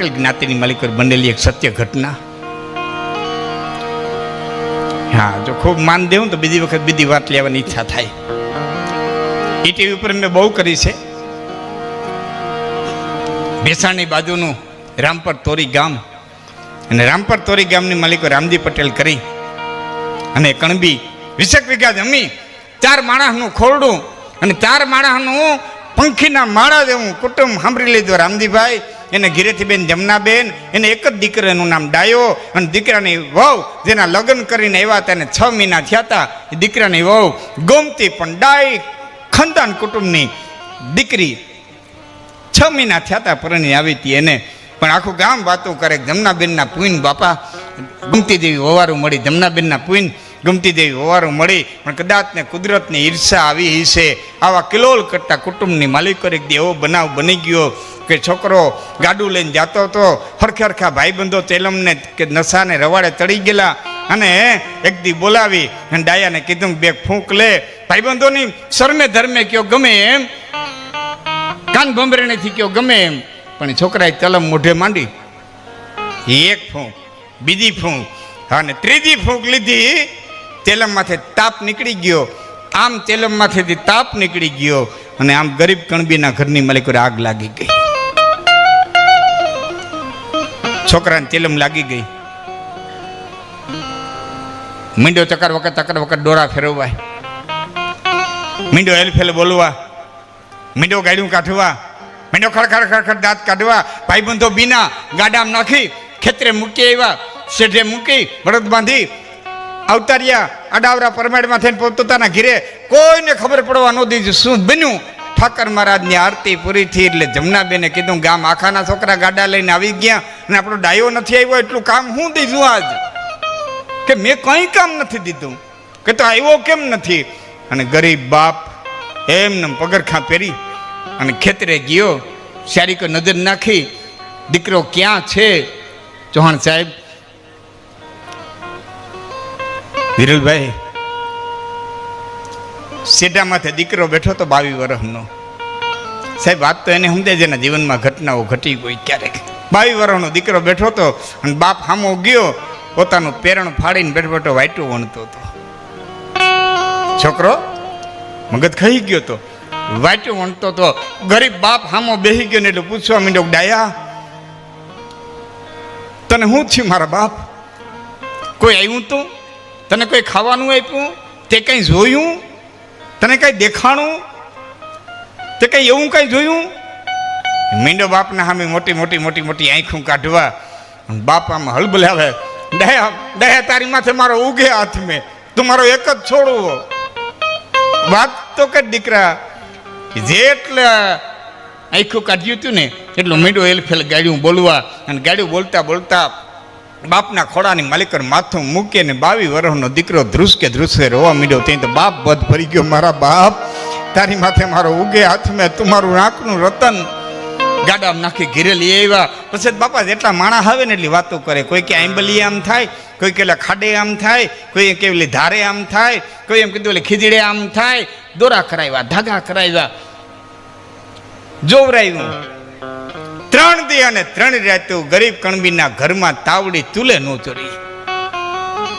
પટેલ જ્ઞાતિની માલિકો બનેલી એક સત્ય ઘટના. હા, જો ખૂબ માન દેવું તો બીજી વખત બીજી વાત લેવાની ઈચ્છા થાય. એ ટીવી ઉપર મેં બહુ કરી છે. ભેસાણની બાજુનું રામપર તોરી ગામ. અને રામપર તોરી ગામની માલિકો રામજી પટેલ કરી. અને કણબી વીસેક વીઘા જમી. ચાર માણસનું ખોરડું અને ચાર માણસનું પંખીના માળા જેવું કુટુંબ સાંભળી લીધું રામજીભાઈ. એને ઘીરેથી બેન જમનાબેન, એને એક જ દીકરાનું નામ ડાયો, અને દીકરાની વહુ જેના લગ્ન કરીને આવ્યા તેને છ મહિના થયા હતા, એ દીકરાની વહુ ગોમતી પણ ડાય ખંદાન કુટુંબની દીકરી છ મહિના થયા હતા, પરણી આવી હતી એને. પણ આખું ગામ વાતો કરે, જમનાબેનના પુઈન બાપા ગમતી દેવી હોવારું મળી, જમનાબેનના પુઈન ગમતી દેવી હોવારું મળી, પણ કદાચ ને કુદરતની ઈર્ષા આવી હશે. આવા કિલોલ કરતા કુટુંબની માલિકો એક દેવો બનાવ બની ગયો કે છોકરો ગાડું લઈને જતો હતો, હરખે હરખા ભાઈબંધો તેલમને કે નશાને રવાડે તળી ગયેલા. અને એક દી બોલાવી અને ડાયાને કીધું બે ફૂંક લે. ભાઈબંધોની સરને ધર્મે કયો ગમે એમ. કાન ભંભરેણીથી કયો ગમે એમ. પણ છોકરાએ તલમ મોઢે માંડી. એક ફૂંક, બીજી ફૂંક, અને ત્રીજી ફૂંક લીધી. તેલમ માથે તાપ નીકળી ગયો. આમ તેલમ માથેથી તાપ નીકળી ગયો. અને આમ ગરીબ કણબીના ઘરની મલિકોરે આગ લાગી ગઈ. છોકરાને તેલમ લાગી ગઈ. મીંડો ચકર વખત ચકર વખત દોરા ફેરવવાય મીંડો હેલફેલ બોલવા. મીંડો ગાડ્યું કાઢવા. મીંડો ખડખડ ખડખડ દાંત કાઢવા. ભાઈબંધો બીના ગાડામાં નાખી, ખેતરે મૂકી આવ્યા. શેઠે મૂકી બળદ બાંધી. અવતાર્યા અડાવરા પરમેડમાં થઈને પોતાના ઘીરે કોઈને ખબર પડવા ન દીધું. શું બન્યું? ઠાકર મહારાજની આરતી પૂરી થઈ એટલે જમનાબેને કીધું ગામ આખાના છોકરા ગાડા લઈને આવી ગયા અને આપણો ડાયો નથી આવ્યો, એટલું કામ હું દીધું આજ? કે મેં કંઈ કામ નથી દીધું. કે તો આવ્યો કેમ નથી? અને ગરીબ બાપ એમને પગરખાં પહેરી અને ખેતરે ગયો શારીકો નજર નાખી, દીકરો ક્યાં છે? ચૌહાણ સાહેબ. વિરલભાઈ માથે દીકરો બેઠો તો બાવી વર્ષનો. સાહેબ, વાત તો એને સમજે જેના જીવનમાં ઘટનાઓ ઘટી ગઈ ક્યારેક. બાવી વર્ષનો દીકરો બેઠો તો અને બાપ હામો ગયો, પોતાનું પેરણ ફાડીને બેઠો બેઠો વાઇટું વણતો હતો. છોકરો, મગજ ખાઈ ગયો તો. વાંચ્યો વણતો તો. ગરીબ બાપ હામો બેસી ગયો ને એટલે પૂછવા માંડ્યો, ડાયા, તને હું થયું મારા બાપ? કોઈ આવ્યું તું? તને કોઈ ખાવાનું આપ્યું? તે કંઈ જોયું? તને કંઈ દેખાણું? તે કંઈ એવું કાંઈ જોયું? મીંડો બાપના સામે મોટી મોટી મોટી મોટી આંખું કાઢવા. બાપ આમ હલબલાવે દયા દયા તારી માથે મારો ઉગે હાથ મેં. તું મારો એક જ છોડવો. વાત તો કે દીકરા. જેટલે આંખું કાઢ્યું હતું ને, એટલું મીંડો એલફેલ ગાડ્યું બોલવા. અને ગાડ્યું બોલતા બોલતા બાપના ખોડાની માલિકર માથું મૂકે ને બાવી વર્ષનો દીકરો ધ્રુસકે ધ્રુસે રોવા મીડ્યો ત્યાં તો બાપ બધ ભરી ગયો, મારા બાપ, તારી માથે મારો ઉગે હાથ, મેં તું મારું નાકનું રતન ગાડા નાખી ઘીરે લઈ આવ્યા. પછી બાપા જેટલા માણસ આવે ને એટલી વાતો કરે. કોઈ કે આંબલી આમ થાય, કોઈ કેટલા ખાડે આમ થાય, કોઈ કેવલી ધારે આમ થાય, કોઈ એમ કીધું ઓલી ખીજડે આમ થાય. દોરા કરાવ્યા, ધાગા કરાવ્યા. જોવરાયું. ત્રણ દી અને ત્રણ રાતો ગરીબ કણબીના ઘરમાં તાવડી તુલે ન ચડી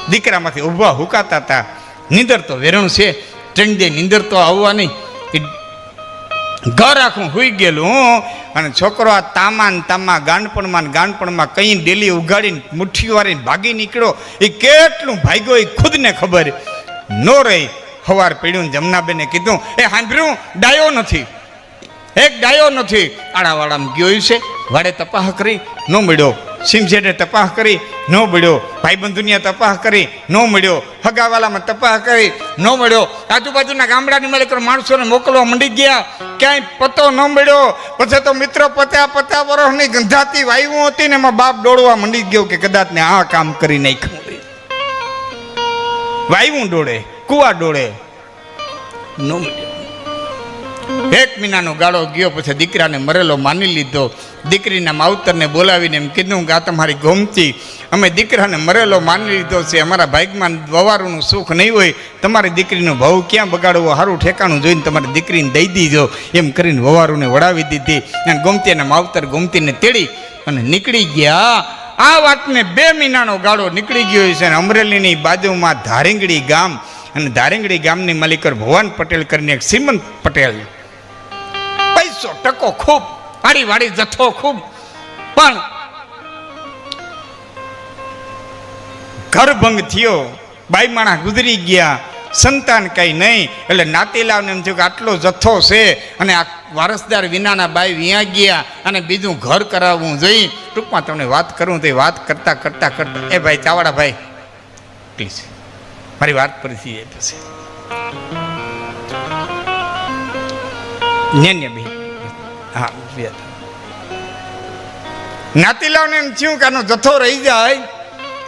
દીકરામાંથી ઊભા હુકાતા હતા. નીંદર તો વેરણ છે. ત્રણ દે નીંદર તો આવવાની. ઘર આખું હોઈ ગયેલું અને છોકરો આ તામાન તામા ગાંડપણમાં ગાંડપણમાં કઈ ડેલી ઉગાડીને મુઠ્ઠી વાળીને ભાગી નીકળ્યો. એ કેટલું ભાગ્યો એ ખુદને ખબર. નો રહી. હવાર પીડ્યું જમનાબેને કીધું, એ સાંભળ્યું ડાયો નથી. એક ડાયો નથી. આડાવાડામાં ગયો છે. વાડે તપાસ કરી, ન મળ્યો. સિમસેટે તપાસ કરી, ન મળ્યો. ભાઈબંધુનિયા તપાસ કરી, ન મળ્યો. હગાવાલામાં તપાસ કરી, ન મળ્યો. આજુબાજુના ગામડાની માલિક માણસોને મોકલવા મંડી ગયા. ક્યાંય પતો ન મળ્યો. પછી તો મિત્રો પત્યા પત્યા વર્ષની ગંધાતી વાયુ હતી ને એમાં બાપ દોડવા મંડી ગયો કે કદાચ ને આ કામ કરી નાખ્યું વાયુ ડોળે કુવા ડોળે ન મળ્યો. એક મહિનાનો ગાળો ગયો પછી દીકરાને મરેલો માની લીધો. દીકરીના માવતરને બોલાવીને એમ કીધું કે આ તમારી ગોમતી. અમે દીકરાને મરેલો માની લીધો છે. અમારા ભાગમાં વવારુનું સુખ નહીં હોય. તમારી દીકરીનો ભાવ ક્યાં બગાડવો? સારું ઠેકાણું જોઈને તમારી દીકરીને દઈ દીધો એમ કરીને વવારુને વડાવી દીધી. અને ગોમતીના માવતર ગોમતીને તેડી અને નીકળી ગયા. આ વાતને બે મહિનાનો ગાળો નીકળી ગયો છે અને અમરેલીની બાજુમાં ધારીંગડી ગામ. અને ધારીંગડી ગામની માલિકર ભુવન પટેલ કરીને એક શ્રીમંત પટેલ પૈસો ટકો ખૂબ વાડી વાડી જથ્થો ખૂબ. પણ ઘરભંગ થયો બાઈ માણા ગુજરી ગયા, સંતાન કઈ નહીં, એટલે નાતીલાવને એમ થયું કે આટલો જથ્થો છે અને આ વારસદાર વિનાના બાઈ વ્યાં ગયા અને બીજું ઘર કરાવવું જોઈએ. ટૂંકમાં તમને વાત કરું તો વાત કરતા કરતા કરતા, એ ભાઈ ચાવડા ભાઈ, પ્લીઝ, મારી વાત પરિસ્થિતિ એ થશે. ને ને ભાઈ હા, બે. નાતીલાવને એમ થયું કે આનો જથ્થો રહી જાય.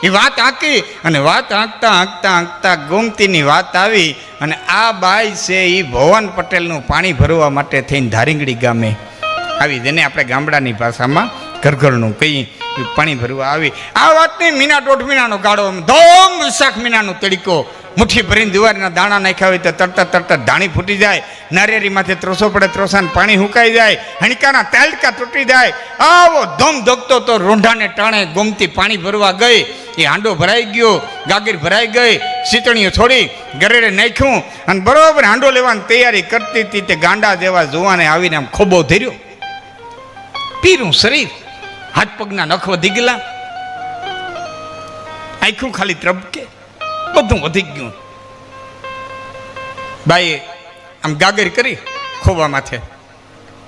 એ વાત આંકી અને વાત આંકતા આંકતા આંકતા ગોમતીની વાત આવી અને આ બાઈ છે એ ભવન પટેલનું પાણી ભરવા માટે થઈને ધારીંગડી ગામે આવી જેને આપણે ગામડાની ભાષામાં ઘરઘરનું કહી પાણી ભરવા આવી. આ વાતની મીના દોઢ મહિનાનો ગાળો ધોમ વિશાખ મહિનાનો તડીકો મુઠ્ઠી ભરીને દિવાળીના દાણા નાખ્યા હોય તો તરત તરત ધાણી ફૂટી જાય નારિયેરીમાંથી ત્રોસો પડે ત્રોસાને પાણી હુકાઈ જાય, હણકાના તાલકા તૂટી જાય, આવો ધમ ધકતો તો રોંઢાને ટાણે ગોમતી પાણી ભરવા ગઈ, એ હાંડો ભરાઈ ગયો, ગાગીર ભરાઈ ગઈ સીતણીઓ છોડી ગરેડે નાખ્યું, અને બરોબર હાંડો લેવાની તૈયારી કરતી હતી તે ગાંડા જેવા જોવાને આવીને આમ ખોબો ધર્યો. પીરું શરીર, હાથ પગના નખ ગયેલા આખું ખાલી ત્રબકે. બધું વધી ગયું. બાઈએ આમ ગાગર કરી ખોવા માથે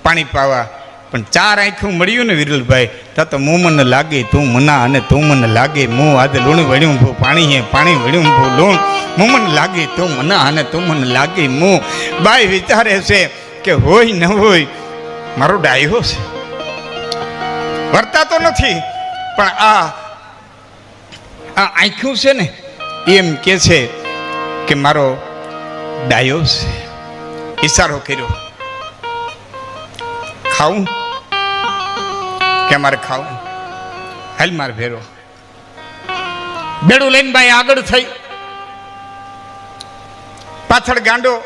પાણી પાવા. પણ ચાર આંખું મળ્યું ને વિરલભાઈ, તા તો મું મને લાગે, તું મના અને તું મને લાગે, મું આજે લૂણ વળ્યું ભૂ પાણી હે, પાણી વળ્યું ભૂ લૂણ. મું મને લાગે, તું મના અને તું મને લાગે, મું. બાઈ વિચારે છે કે હોય ન હોય, મારો ડાયો છે. વર્તાતો નથી, પણ આ આ આંખ્યું છે ને એમ કે છે કે મારો ડાયો છે. ઈશારો કર્યો. ખાવું કે મારે ખાવું હાલ મારે ભેરો. બેડું લઈને ભાઈ આગળ થઈ. પાછળ ગાંડો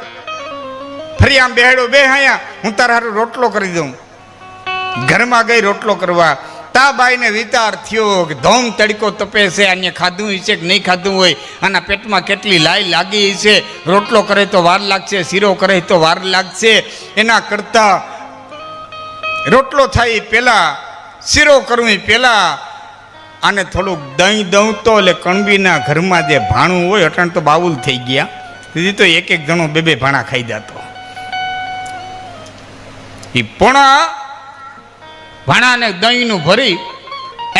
ફરી આમ બેહેડો બે હાયા હું તારા હારું રોટલો કરી દઉં. ઘરમાં ગઈ રોટલો કરવા તા બાઈને વિચાર થયો કે ધોમ તડકો તપે છે આને ખાધું છે કે નહીં ખાધું હોય, આના પેટમાં કેટલી લાઈ લાગી છે રોટલો કરે તો વાર લાગશે, શીરો કરે તો વાર લાગશે. એના કરતા રોટલો થાય એ શીરો કરવું એ પહેલા, આને થોડુંક દહીં દઉં તો, એટલે કણબીના ઘરમાં જે ભાણું હોય, અટાણ તો બાઉલ થઈ ગયા. તેથી તો એક એક જણો બે બે ભાણા ખાઈ જતો. એ પોણા ભાણાને દહીંનું ભરી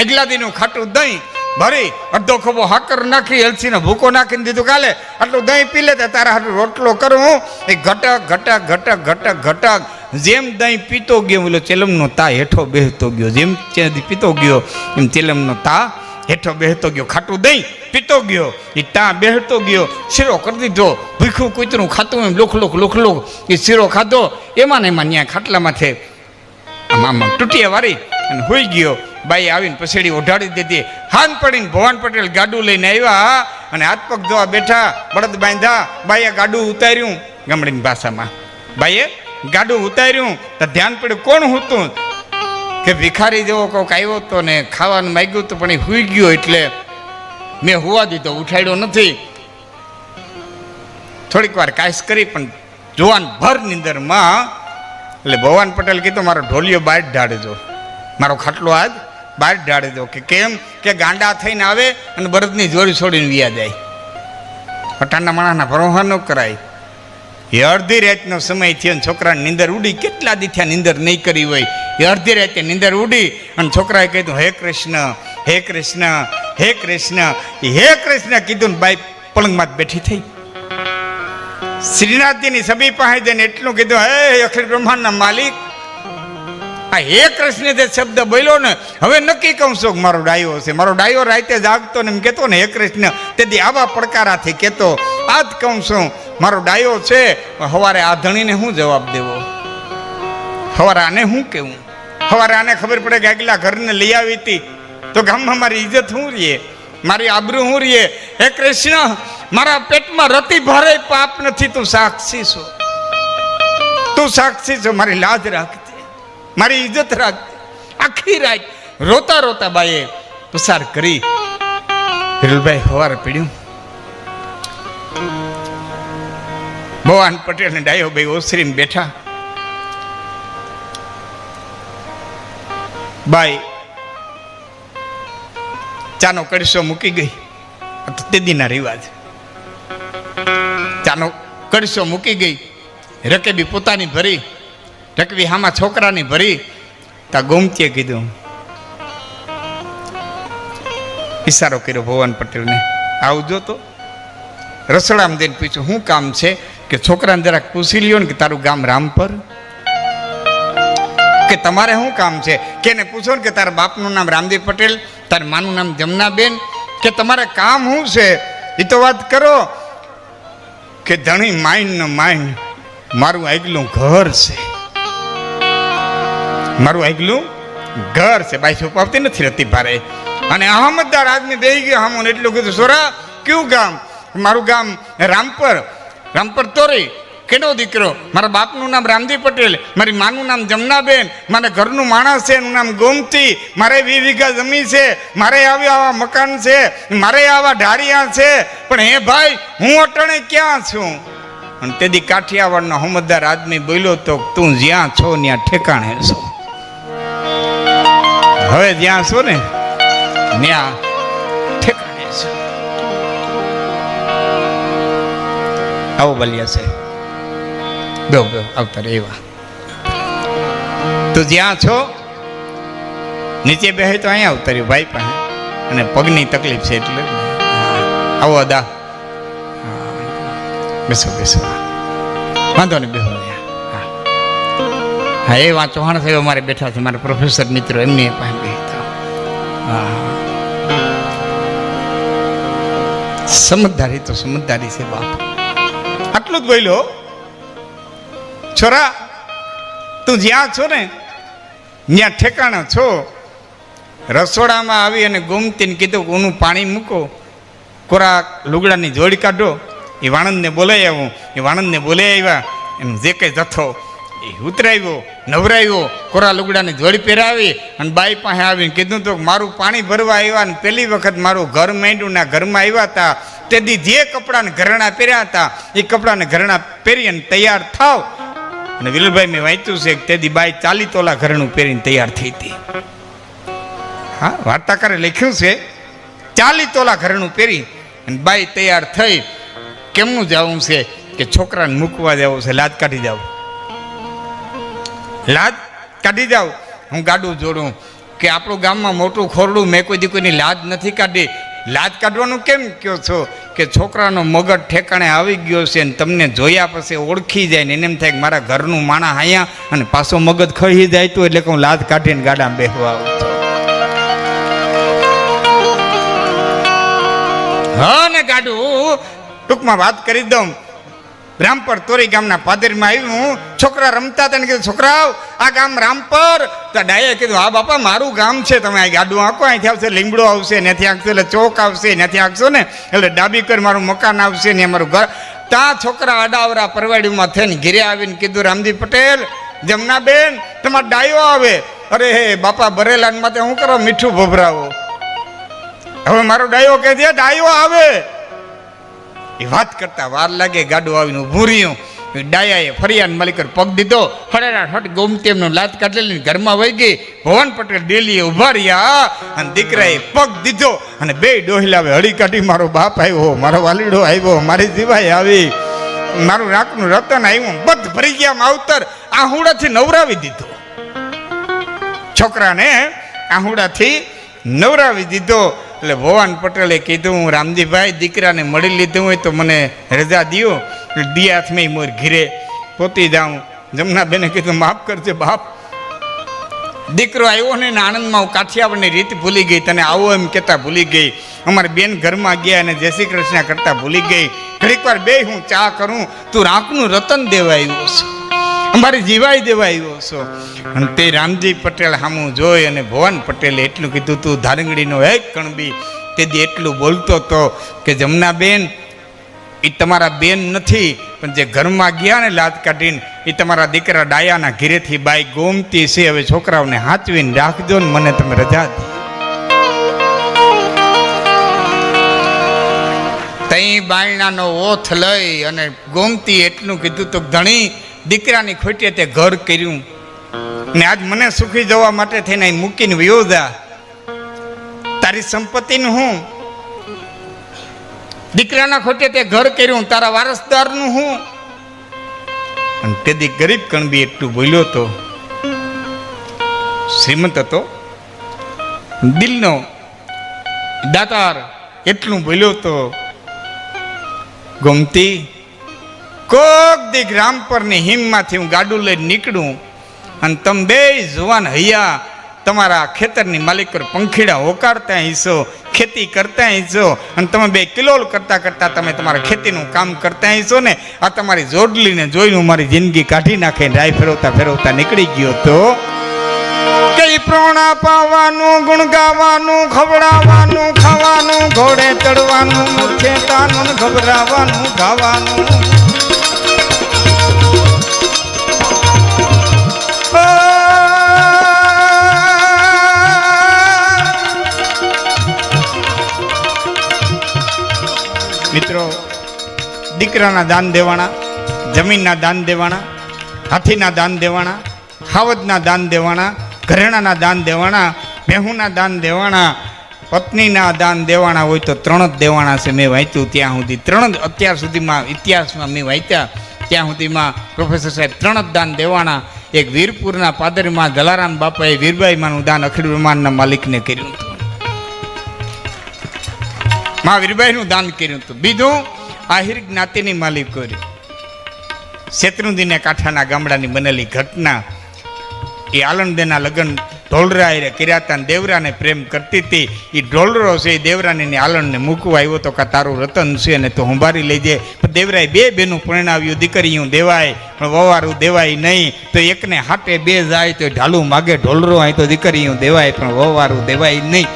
એગલાદીનું ખાટું દહીં ભરી, અડધો ખોબો હાકર નાખી એલસીનો ભૂકો નાખીને દીધું કાલે. આટલું દહીં પી લે તારા હાટું રોટલો કરું એ ઘટક ઘટક ઘટક ઘટક ઘટક. જેમ દહીં પીતો ગયો એટલે ચેલમનો તા હેઠો બેહતો ગયો. જેમ ત્યાંથી પીતો ગયો, એમ ચેલમનો તા હેઠો બેહતો ગયો. ખાટું દહીં પીતો ગયો, એ તા બેહતો ગયો. શીરો કરી દીધો ભીખું કૂતરું ખાતું એમ લોખ લોખ લોખ લોખ. એ શીરો ખાધો એમાં ને એમાં ન્યા ખાટલામાંથી આમ આમ આમ વારી અને હોઈ ગયો. બાઈ આવીને પછેડી ઓઢાડી દીધી. હાન પડીને ભવાન પટેલ ગાડું લઈને આવ્યા અને હાથ પગ ધોવા બેઠા, બળદ બાંધ્યા બાઈએ ગાડું ઉતાર્યું ગામડીની ભાષામાં. બાઈએ ગાડું ઉતાર્યું તો ધ્યાન પડ્યું કોણ હતું? કે ભિખારી જેવો કોઈક આવ્યો હતો ને ખાવાનું માગ્યું હતું પણ એ હુઈ ગયો એટલે મેં હોવા દીધો, ઉઠાડ્યો નથી. થોડીક વાર કાયસ કરી પણ જોવાન ભર નિંદરમાં એટલે ભવાન પટેલ કીધું, મારો ઢોલિયો બહાર ઢાળજો મારો ખાટલો આજ બહાર ઢાળજો કે કેમ કે ગાંડા થઈને આવે અને બળદની જોડી છોડીને વ્યા જાય. પટાણના માણસના ભરોહા ન કરાય. એ અડધી રાતનો સમય થયો અને છોકરાની નીંદર ઉડી. કેટલા દીથ્યા નીંદર નહીં કરી હોય. એ અડધી રાતે નીંદર ઉડી અને છોકરાએ કીધું, હે કૃષ્ણ હે કૃષ્ણ હે કૃષ્ણ. હે કૃષ્ણ કીધું ને બાઈ પલંગમાં જ બેઠી થઈ. શ્રીનાથજીની સભી પાસે જઈને એટલું કીધું, હે અખિલ બ્રહ્માંડના માલિક. આ હે કૃષ્ણ જે શબ્દ બોલ્યો ને, હવે નક્કી કહું છું કે મારો ડાયો છે. મારો ડાયો રાતે જાગતો ને એમ કહેતો ને, હે કૃષ્ણ. તેથી આવા પડકારાથી કહેતો, આ જ કહું છું, મારો ડાયો છે સવારે આ ધણીને શું જવાબ દેવો? સવારે આને શું કેવું સવારે આને ખબર પડે કે આગલા ઘરને લઈ આવી હતી. તો ગામમાં મારી ઇજ્જત શું રહીએ મારી આબરૂ શું રહીએ હે કૃષ્ણ મારા પેટમાં રતિ ભારે પાપ નથી, તું સાક્ષી છો. તું સાક્ષી છો, મારી લાજ રાખતી મારી ઇજ્જત રાખતી આખી રાત રોતા રોતા બાઈએ પસાર કરી. હિરલભાઈ હવાર પીડ્યું. ભવાન પટેલ ને ડાયો ભાઈ ઓસરીને બેઠા. બાઈ ચાનો કડશો મૂકી ગઈ. તે દિના રિવાજ. ચાનો કડશો મૂકી ગઈ. રકેબી પોતાની ભરી રકવી હામાં છોકરાની ભરી. તા ગોમતીએ કીધું. ઈશારો કર્યો ભુવન પટેલને. આવજો તો. રસોડામાં જઈને પૂછ્યું, શું કામ છે? કે છોકરાને જરાક પૂછી લ્યો ને કે તારું ગામ રામપર? કે તમારે શું કામ છે? કે એને પૂછો ને કે તારા બાપનું નામ રામદેવ પટેલ, તારા માનું નામ જમનાબેન, કે તમારે કામ શું છે? એ તો વાત કરો. કે ધણી માઇન ને માઇન, મારું આગલું ઘર છે. મારું આગલું ઘર છે. બાઈ છુપાવતી નથી રહેતી ભારે. અને અહમદદાર આદમી બેહી ગયો હમું એટલું કીધું, સોરા, કયું ગામ? મારું ગામ રામપર રામપર તોરી. કેનો દીકરો? મારા બાપનું નામ રામજી પટેલ, મારી માનું નામ જમનાબેન, મારા ઘરનું માણસ છે, એનું નામ ગોમતી, મારે વી વીઘા જમીન છે, મારે આવી આવા મકાન છે, મારે આવા ઢારિયા છે, પણ હે ભાઈ, હું અટણે ક્યાં છું? અને તેથી કાઠિયાવાડનો હમદાર આદમી બોલ્યો તો, તું જ્યાં છો, ત્યાં ઠેકાણે છો. હવે જ્યાં છો ને, ત્યાં ઠેકાણે છો. આવો બલિયા છે બે અવતાર એવા. તું જ્યાં છો, નીચે બેહે તો અહીંયા અવતર્યું ભાઈ પાસે. અને પગની તકલીફ છે એટલે. આવો અદા બેસો બેસો. વાંધો નહીં, બેહો હા. એ વાં ચૌહાણ સાહેબ અમારે બેઠા છે, મારા પ્રોફેસર મિત્રો, એમની પાસે બેઠા હા. સમજદારી તો સમજદારી છે, બાપ. આટલું જ બોલ્યો? છોરા, તું જ્યાં છો ને, ત્યાં ઠેકાણા છો. રસોડામાં આવી અને ગુમતીને કીધું ઊનું પાણી મૂકો કોરા લુગડાની જોડી કાઢો. એ વાણંદને બોલાઈ આવું. એ વાણંદને બોલાઈ આવ્યા. એમ જે કંઈ જથ્થો એ ઉતરાવ્યો, નવરાવ્યો કોરા લુગડાની જોડી પહેરાવી અને બાઈ પાસે આવીને કીધું તો મારું પાણી ભરવા આવ્યા ને પહેલી વખત મારું ઘર માંડ્યું ઘરમાં આવ્યા હતા. તેથી જે કપડાને ઘરેણા પહેર્યા હતા, એ કપડાને ઘરેણા પહેરી અને તૈયાર થાવ. અને વિલભાઈ મેં વાંચ્યું છે કે તેથી બાઈ ચાલી તોલા ઘરેણું પહેરીને તૈયાર થઈ હતી. હા, વાર્તાકારે લખ્યું છે ચાલી તોલા ઘરેણું પહેરી અને બાઈ તૈયાર થઈ. કેમનું જવું છે કે છોકરાને મૂકવા જવું છે? લાજ કાઢી જાવ. લાજ કાઢી જાવ. હું ગાડું જોડું કે આપણું ગામમાં મોટું ખોરડું મેં કોઈ દી કોઈની લાજ નથી કાઢી. લાજ કાઢવાનું કેમ કહો છો? કે છોકરાનો મગજ ઠેકાણે આવી ગયો છે ને તમને જોયા પછી ઓળખી જાય ને એને એમ થાય કે મારા ઘરનું માણા અહીંયા અને પાછો મગજ ખહી જાય તો એટલે કે હું લાજ કાઢીને ગાડામાં બેહવા આવું છું. હા ને ગાડું. ટૂંકમાં વાત કરી દઉં. રામપર તોરી ગામના પાદરીમાં આવ્યું છોકરા રમતા હતા કીધું, છોકરાઓ, આ ગામ રામપર. તો ડાયે કીધું, હા બાપા, મારું ગામ છે. તમે આ ગાડું આંકો, અહીંથી આવશે લીમડો આવશે, નથી આંકશો એટલે ચોક આવશે, નથી આંકશો ને એટલે ડાબી કર મારું મકાન આવશે ને અમારું ઘર. ત્યાં છોકરા અડાવરા પરવાડીમાં થઈને ઘેરે આવીને કીધું, રામજી પટેલ, જમનાબેન, તમારો ડાયો આવે. અરે, હે, બાપા ભરેલા માટે હું કરો, મીઠું ભભરાવો. હવે મારો ડાયો કહે છે? ડાયો આવે. એ વાત કરતા વાર લાગે ગાડું આવીને ઊભું રહ્યું. ડાયાએ ફરિયાદ માલિકર પગ દીધો. ફળેરા હટ ગોમતી એમનો લાત કાઢેલી ઘરમાં વહી ગઈ. ભવન પટેલ ડેલીએ ઊભા રહ્યા અને દીકરાએ પગ દીધો અને બે ડોહિલાવે હળી કાઢી, મારો બાપ આવ્યો, મારો વાલીડો આવ્યો, મારી જીવાય આવી. મારું નાકનું રતન આવ્યું, બધ ભરી ગયા માવતર. આહુડાથી નવરાવી દીધો. છોકરાને આહુડાથી નવરાવી દીધો. એટલે ભવાન પટેલે કીધું, હું રામજીભાઈ દીકરાને મળી લીધું હોય તો મને રજા દો એટલે દિયાથમાં મોર ઘીરે પોતી જાઉં. જમના બેને કીધું, માફ કરજે બાપ. દીકરો આવ્યો ને એને આણંદમાં હું કાઠિયાવાડની રીત ભૂલી ગઈ. તને આવો એમ કહેતા ભૂલી ગઈ. અમારી બેન ઘરમાં ગયા અને જય શ્રી કૃષ્ણ કરતા ભૂલી ગઈ. ઘડીક વાર બે હું ચા કરું. તું રાંકનું રતન દેવા આવ્યો છો. અમારી જીવાઈ દેવા આવ્યો છો. અને તે રામજી પટેલ સામું જોઈ અને ભુવન પટેલે એટલું કીધું તું, ધારંગડીનો એક કણબી તેથી એટલું બોલતો હતો કે જમનાબેન એ તમારા બેન નથી, પણ જે ઘરમાં ગયા ને લાત કાઢીને એ તમારા દીકરા ડાયાના ઘેરેથી બાઈ ગોમતી છે. હવે છોકરાઓને હાચવીને રાખજો ને મને તમે રજા દો. તઈ બાયણાનો ઓથ લઈ અને ગોમતી એટલું કીધું તો ધણી દીકરાની ખોટીએ તે ઘર કર્યું. ને આજ મને સુખી જવા માટે થઈને અહીં મૂકીને વિયોધા તારી સંપત્તિનું હું? દીકરાના ખોટે તે ઘર કર્યું, તારા વારસદારનું હું? અને તેથી ગરીબ કણબી એટલું બોલ્યો તો, શ્રીમંત હતો? દિલનો દાતાર. એટલું બોલ્યો તો, ગમતી કોક દીક રામપરની હિમમાંથી હું ગાડું લઈને નીકળું અને તમે બે જુવાન હૈયા, તમારા ખેતરની માલિક પર પંખીડા હોકારતા હિસ્સો ખેતી કરતા હિસ્સો અને તમે બે કિલોલ કરતા કરતા તમે તમારા ખેતીનું કામ કરતા હિસ્સો ને, આ તમારી જોડલીને જોઈને હું મારી જિંદગી કાઢી નાખે રાય ફેરવતા ફેરવતા નીકળી ગયો તો. કઈ પ્રોણા પાવાનું, ગુણ ગાવાનું, ખવડાવવાનું, ખાવાનું, ઘોડે ચડવાનું મુખ્ય ગભરાવાનું, ગાવાનું. દીકરાના દાન દેવાના, જમીનના દાન દેવાના, હાથીના દાન દેવાના હાવદના દાન દેવાના, ઘરેણાના દાન દેવાના, બેહુના દાન દેવાના, પત્નીના દાન દેવાના હોય તો ત્રણ જ દેવાના છે મેં વાંચ્યું ત્યાં સુધી. ત્રણ જ અત્યાર સુધીમાં, ઇતિહાસમાં મેં વાંચ્યા. ત્યાં સુધીમાં પ્રોફેસર સાહેબ ત્રણ જ દાન દેવાના. એક વીરપુરના પાદરીમાં જલારામ બાપાએ વીરબાઈમાંનું દાન અખિલ વિમાનના માલિકને કર્યું હતું. મા વીરબાઈનું દાન કર્યું હતું. બીજું આહિર જ્ઞાતિની માલિક કર્યું શેત્રુંદીને કાંઠાના ગામડાની બનેલી ઘટના એ આલંદેના લગ્ન ઢોલરાએ અને દેવરાને પ્રેમ કરતી હતી. એ ઢોલરો છે એ દેવરાને આલણને મૂકવા આવ્યો તો કે તારું રતન છે અને તો સંભારી લઈ જાય પણ દેવરાએ બે બેનું પરણાવ્યું, દીકરીયું દેવાય, પણ વવારું દેવાય નહીં. તો એકને હાટે બે જાય તો ઢાલું માગે ઢોલરો, અહીં તો દીકરીયું દેવાય, પણ વવારું દેવાય નહીં.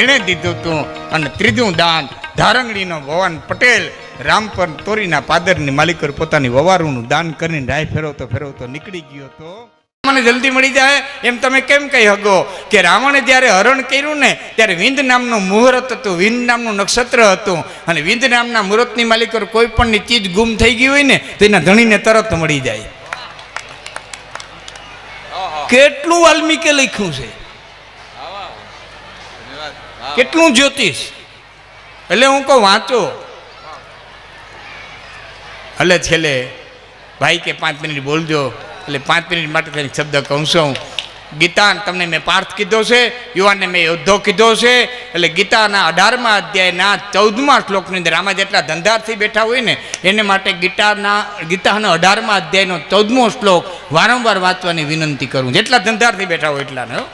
એણે દીધું હતું અને ત્રીજું દાન ધારંગડીનો ભવાન પટેલ રામપર તોરીના પાદરની માલિકર પોતાની વવારુનું દાન કરીને રાય ફેરવતો ફેરવતો નીકળી ગયો તો મને જલ્દી મળી જાય, એમ તમે કેમ કહી હગો કે રાવણે જ્યારે હરણ કર્યું ને, ત્યારે વિંદ નામનું મુહૂર્ત હતું, વિંદ નામનું નક્ષત્ર હતું. અને વિંદ નામના મુહૂર્તની માલિકર કોઈ પણની ચીજ ગુમ થઈ ગઈ હોય ને, તો એના ધણીને તરત મળી જાય. કેટલું વાલ્મીકે લખ્યું છે? કેટલું જ્યોતિષ? એટલે હું કહું, વાંચો. એટલે છેલ્લે, ભાઈ કે પાંચ મિનિટ બોલજો. એટલે પાંચ મિનિટ માટે થઈને શબ્દ કહું છું. ગીતા તમને મેં પાર્થ કીધો છે, યુવાનને મેં યોદ્ધો કીધો છે. એટલે ગીતાના અઢારમા અધ્યાયના ચૌદમા શ્લોકની અંદર આમાં જેટલા ધંધારથી બેઠા હોય ને, એને માટે ગીતાના ગીતાના અઢારમા અધ્યાયનો ચૌદમો શ્લોક વારંવાર વાંચવાની વિનંતી કરું. જેટલા ધંધારથી બેઠા હોય એટલાને, હો.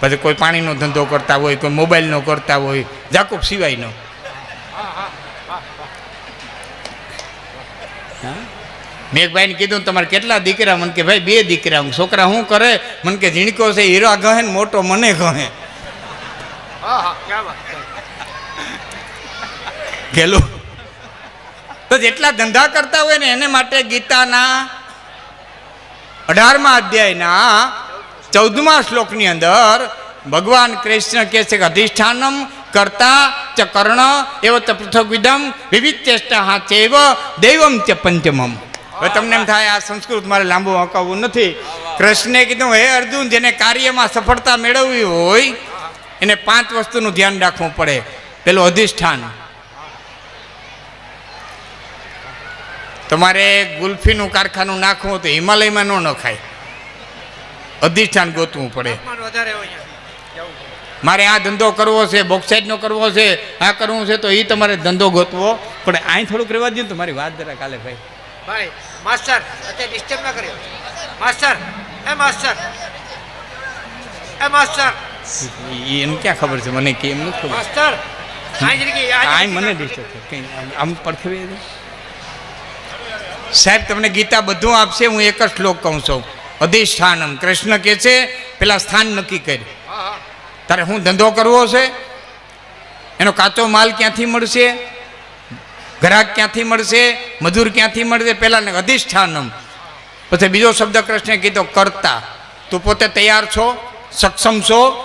પછી કોઈ પાણીનો ધંધો કરતા હોય, કોઈ મોબાઈલનો કરતા હોય, જાકુબ સિવાયનો. મેં એક ભાઈને કીધું તમારે કેટલા દીકરા? મને કે ભાઈ, બે દીકરા. હું છોકરા શું કરે? મને કે ઝીણકો છે, હીરા ગહે ને મોટો મને ગહે. ગેલું. તો જેટલા ધંધા કરતા હોય ને એને માટે ગીતાના અઢારમા અધ્યાયના ચૌદમા શ્લોકની અંદર ભગવાન કૃષ્ણ કહે છે કે અધિષ્ઠાનમ કરતા ચ કર્ણ એવ ચ વિદમ વિવિધ ચેષ્ટા હા ચેવ દૈવમ ચ પંચમમ. હવે તમને એમ થાય આ સંસ્કૃત મારે લાંબુ હકાવવું નથી. કૃષ્ણે કીધું હે અર્જુન જેને કાર્યમાં સફળતા મેળવવી હોય એને પાંચ વસ્તુનું ધ્યાન રાખવું પડે. પેલું અધિષ્ઠાન. તમારે ગુલ્ફીનું કારખાનું નાખવું તો હિમાલયમાં ન નખાય. અધિષ્ઠાન ગોતવું પડે. મારે આ ધંધો કરવો છે બોક્સાઇડનો કરવો છે આ કરવું છે તો એ તમારે ધંધો ગોતવો. પણ અહીં થોડુંક રહેવા દઉં તમારી વાત જરા કાલે ભાઈ. ભાઈ માસ્ટર અત્યારે ડિસ્ટર્બ ના કર્યો. માસ્ટર એ માસ્ટર એ માસ્ટર. એનું ક્યાં ખબર છે? મને કેમ નથી ખબર. માસ્ટર આ મને ડિસ્ટર્બ કંઈ આમ- આમ સાહેબ તમને ગીતા બધું આપશે હું એક જ શ્લોક કહું છું. અધિષ્ઠાનમ. કૃષ્ણ કહે છે પેલા સ્થાન નક્કી કર્યું હા, હા. તારે શું ધંધો કરવો છે? એનો કાચો માલ ક્યાંથી મળશે? ગ્રાહક ક્યાંથી મળશે? મજૂર ક્યાંથી મળશે? પહેલાં અધિષ્ઠાનમ. પછી બીજો શબ્દ કૃષ્ણે કીધો, કરતા. તું પોતે તૈયાર છો? સક્ષમ છો?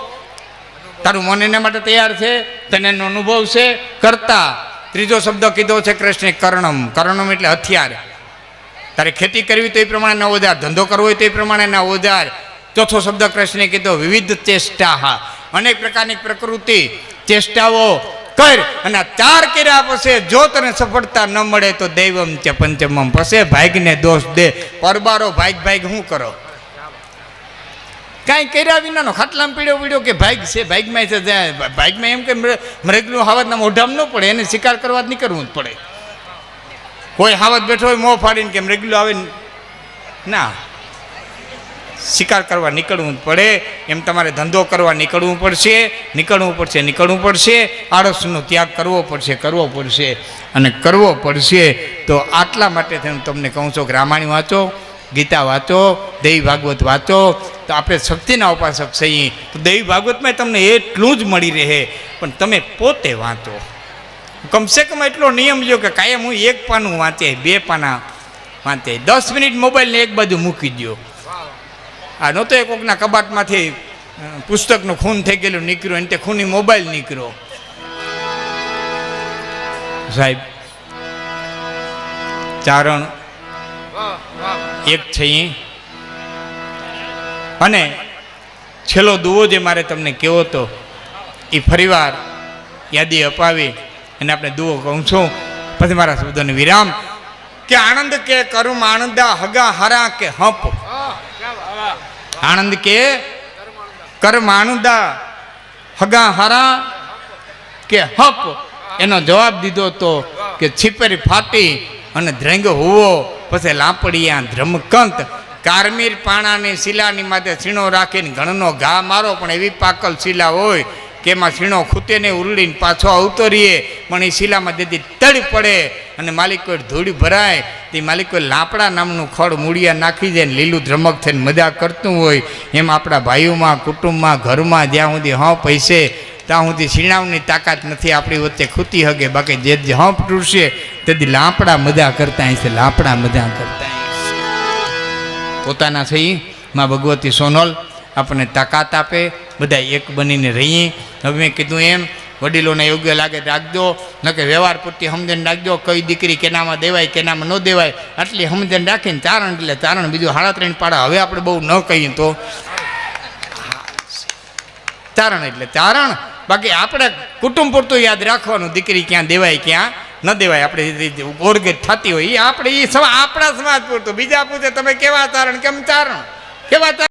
તારું મન એના માટે તૈયાર છે? તને એનો અનુભવ છે? કરતા. ત્રીજો શબ્દ કીધો છે કૃષ્ણે, કર્ણમ. કર્ણમ એટલે હથિયાર. તારે ખેતી કરવી તો એ પ્રમાણેના ઓજાર. ધંધો કરવો હોય તો એ પ્રમાણેના ઓજાર. ચોથો શબ્દ કૃષ્ણે કીધો, વિવિધ ચેષ્ટા અનેક પ્રકારની પ્રકૃતિ. ચેષ્ટાઓ કર અને ચાર કર્યા પછી જો તને સફળતા ન મળે તો દૈવમ છે પંચમમ. પછી ભાગને દોષ દે. પરબારો ભાગ ભાગ શું કરો? કાંઈ કર્યા વિનાનો ખાટલામાં પીડ્યો પીડ્યો કે ભાગ છે? ભાગમાં છે ભાગમાં એમ કે મૃગનું હાવતના મોઢામાં ન પડે, એને શિકાર કરવા જ નીકળવું જ પડે. કોઈ હાવત બેઠો હોય મોં ફાડીને કે મૃગલું આવે ના. શિકાર કરવા નીકળવું પડે, એમ તમારે ધંધો કરવા નીકળવું પડશે નીકળવું પડશે નીકળવું પડશે, આળસનો ત્યાગ કરવો પડશે કરવો પડશે. અને કરવો પડશે તો આટલા માટે હું તમને કહું છું કે રામાયણ વાંચો, ગીતા વાંચો, દેવી ભાગવત વાંચો, તો આપણે શક્તિના ઉપાસક છીએ. તો દેવી ભાગવતમાં તમને એટલું જ મળી રહે, પણ તમે પોતે વાંચો. કમસે કમ એટલો નિયમ જો કે કાયમ હું એક પાનું વાંચે, બે પાના વાંચે. દસ મિનિટ મોબાઈલને એક બાજુ મૂકી દો આ નહોતો એ કોકના કબાટમાંથી પુસ્તકનું ખૂન થઈ ગયેલું નીકળ્યું અને તે ખૂની મોબાઈલ નીકળ્યો. સાહેબ, ચારણ એક છે. અને છેલ્લો દુવો જે મારે તમને કહેવો હતો એ ફરીવાર યાદી અપાવી અને આપણે દુવો કહું છું. પછી મારા શબ્દોને વિરામ. કે આનંદ કે કરુમ આનંદા હગા હરા કે હપ. આનંદ કે કરમાણુદા? હગા હરા કે હપ? એનો જવાબ દીધો તો કે છીપરી ફાટી અને ધ્રેંગ હુવો. પછી લાપડિયા ધ્રમકંત કારમીર પાણાની શિલાની માથે છીણો રાખીને ઘણનો ઘા મારો, પણ એવી પાકલ શિલા હોય કે એમાં છીણો ખૂતે ને ઉરડીને પાછો આવતો રહીએ પણ એ શિલામાં દેદી તડ પડે અને માલિકો ધૂળ ભરાય. તે માલિકો લાપડા નામનું ખડ મૂળિયા નાખી દે ને લીલું ધ્રમક થઈને મજા કરતું હોય. એમ આપણા ભાઈઓમાં, કુટુંબમાં, ઘરમાં જ્યાં સુધી હં પૈસે ત્યાં સુધી શીણાવની તાકાત નથી આપણી વચ્ચે ખૂતી હગે. બાકી જે જે હંપ તૂટશે, તેથી લાપડા મજા કરતા હશે, લાપડા મજા કરતા પોતાના થઈ, માં ભગવતી સોનલ આપણને તાકાત આપે બધા એક બનીને રહીએ. હવે મેં કીધું એમ, વડીલોને યોગ્ય લાગે રાખજો. ન કે વ્યવહાર પૂરતી સમજણ રાખજો. કઈ દીકરી કેનામાં દેવાય, કેનામાં ન દેવાય, આટલી સમજણ રાખીને ચારણ એટલે ચારણ, બીજું હાડા ત્રણ પાડા. હવે આપણે બહુ ન કહીએ તો. તારણ એટલે તારણ બાકી આપણે કુટુંબ પૂરતું યાદ રાખવાનું. દીકરી ક્યાં દેવાય, ક્યાં ન દેવાય. આપણે ઓરગેટ થતી હોય એ આપણે એ આપણા સમાજ પૂરતું. બીજા પૂછે, તમે કેવા ચારણ? કેમ ચારણ? કેવા ચારણ?